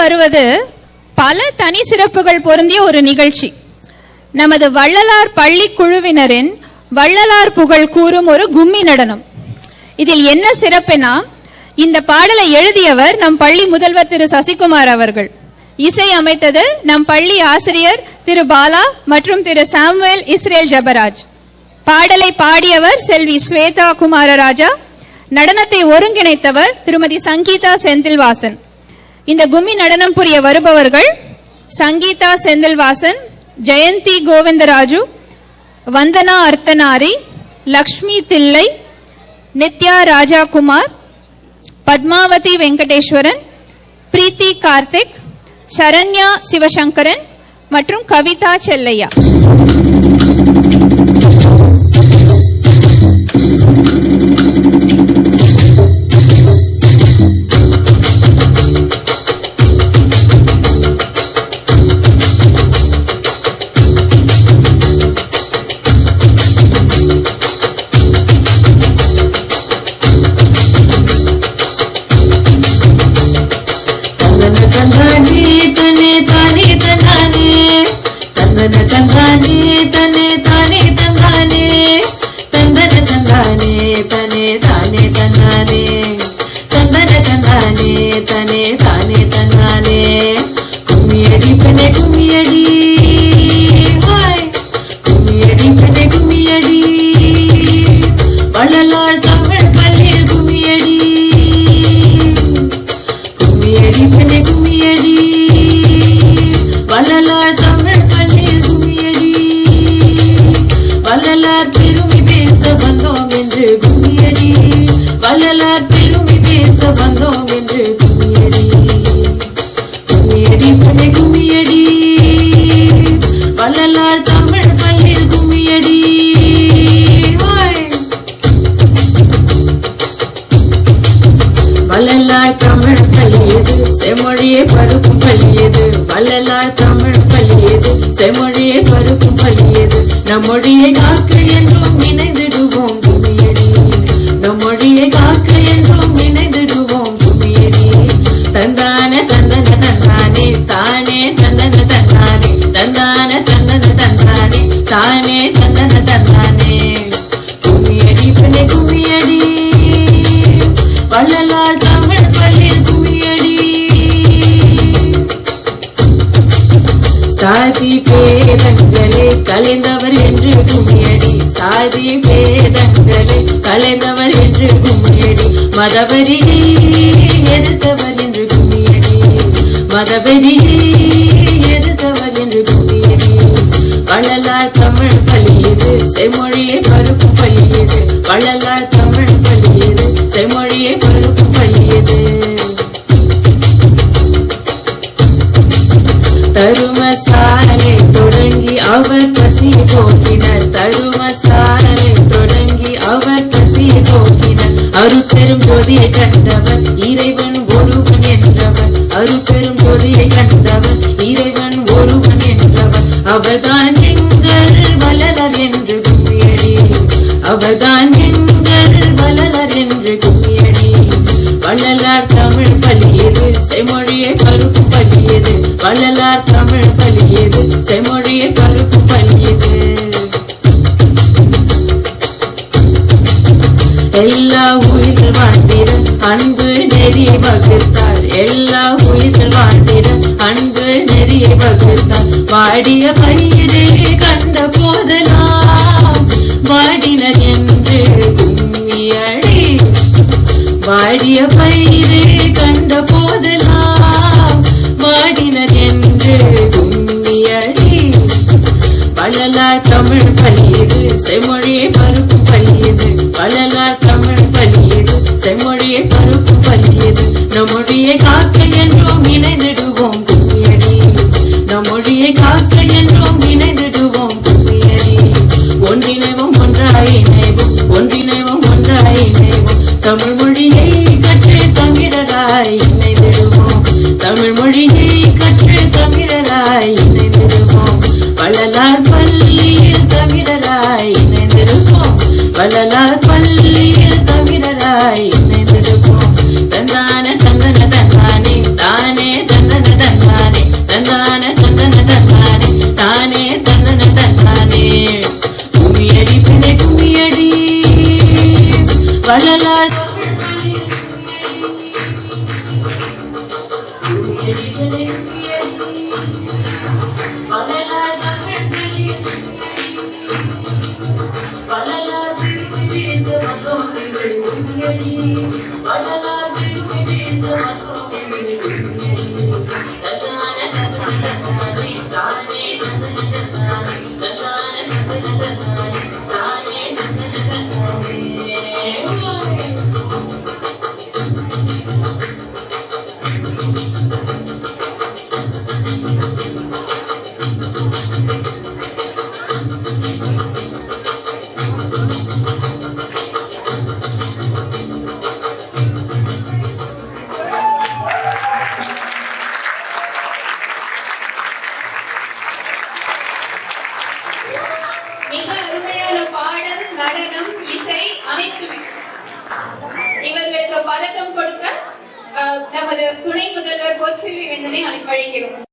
வருவது பல தனி சிறப்புகள் பொருந்திய ஒரு நிகழ்ச்சி. நமது வள்ளலார் பள்ளி குழுவினரின் வள்ளலார் புகழ் கூறும் ஒரு கும்மி நடனம். இதில் என்ன சிறப்புனா இந்த பாடலை எழுதியவர் நம் பள்ளி முதல்வர் திரு சசிகுமார் அவர்கள். இசை அமைத்தது நம் பள்ளி ஆசிரியர் திரு பாலா மற்றும் திரு சாமுவேல் இஸ்ரேல் ஜபராஜ். பாடலை பாடியவர் செல்வி ஸ்வேதா குமாரராஜா. நடனத்தை ஒருங்கிணைத்தவர் திருமதி சங்கீதா செந்தில்வாசன். இந்த கும்மி நடனம் புரிய வருபவர்கள் சங்கீதா செந்தில்வாசன் ஜெயந்தி கோவிந்தராஜு வந்தனா அர்த்தனாரி லக்ஷ்மி தில்லை நித்யா ராஜாகுமார் பத்மாவதி வெங்கடேஸ்வரன் பிரீத்தி கார்த்திக் சரண்யா சிவசங்கரன் மற்றும் கவிதா செல்லையா. வள்ளலார் பெருமை பேச வந்தோம் என்று கும்மியடி வள்ளலார் பெருமை பேச வந்தோம் என்று கும்மியடி கும்மியடி பெண்ணே கும்மியடி வள்ளலார் தமிழ் பள்ளியில் கும்மியடி வள்ளலார் தமிழ் பள்ளியது செம்மொழியே பருப்பு பள்ளியது. வள்ளலார் தமிழ் பள்ளியது செம்மொழியே பருப்பு பள்ளி பள்ளியது நம்மொழியை காக்க என்றும் நினைந்திடுவோம் குமியடி நம்மொழியை காக்க என்றும் நினைந்திடுவோம் புதியடி தந்தான தந்தன தந்தானே தானே தந்தன தந்தானே. தந்தான தந்தன தந்தானே தானே தந்தன தந்தானே. குமியடி பிள்ளை குமியடி வள்ளலால் தமிழ் பள்ளியில் குமியடி சாதி பேதங்களே கலைந்த குமியடி சாதி கலைந்தவர் என்று கும்மியடி மதவரியை எதிர்த்தவர் என்று கும்மியடி மதவரியை எதிர்த்தவர் என்று கும்மியடி வள்ளலார் தமிழ் பழியது செம்மொழியை பருப்பு பழியது வள்ளலார் அவர் பசி போக்கினர் தருமசாலை தொடங்கி அவர் பசி போக்கினர் அருட்பெரும் ஜோதியை கண்டவர் இறைவன் ஒருவன் என்றவர். அருட்பெரும் ஜோதியை கண்டவர் இறைவன் ஒருவன் என்றவர். அவர்தான் எங்கள் வளரர் என்று கும்மியடி. அவர்தான் எங்கள் வளரர் என்று கும்மியடி. வள்ளலார் தமிழ் பள்ளியது செம்மொழியை பருப்பு பள்ளியது. வள்ளலார் தமிழ் பள்ளியது செம்மொழியை பருப்பு அன்பு நெறி வகுத்தார் எல்லா உயிர்கள் வாழ்ந்திட அன்பு நெறியை வகுத்தார் வாடிய பயிரே கண்ட போதெல்லாம் வாடினர் என்று கும்மியடி வாடிய பயிரே கண்ட போதெல்லாம் வாடினர் என்று கும்மியடி வள்ளலார் தமிழ் பள்ளியது செம்மொழியை பருப்பு பள்ளியது. வள்ளலார் தமிழ் செம்மொழியை பருப்பு பள்ளியது நம்மொழியை காக்க என்றும் இணைந்திடுவோம் கும்மியடி. நம்மொழியை காக்க என்றும் இணைந்திடுவோம் கும்மியடி. ஒன்றிணைவோம் ஒன்றாய் இணைவோம் ஒன்றிணைவோம் ஒன்றாய் இணைவோம். தமிழ் மொழியை கற்று தமிழராய் இணைந்திடுவோம். தமிழ் மொழியை கற்று தமிழராய் இணைந்திடுவோம். வள்ளலார் பல்ல மிக அருமையான பாடல் நடனம் இசை அனைத்துமே. இவர்களுக்கு பதக்கம் கொடுக்க நமது துணை முதல்வர் கோச்சில்வி வேந்தனை அனுப்பி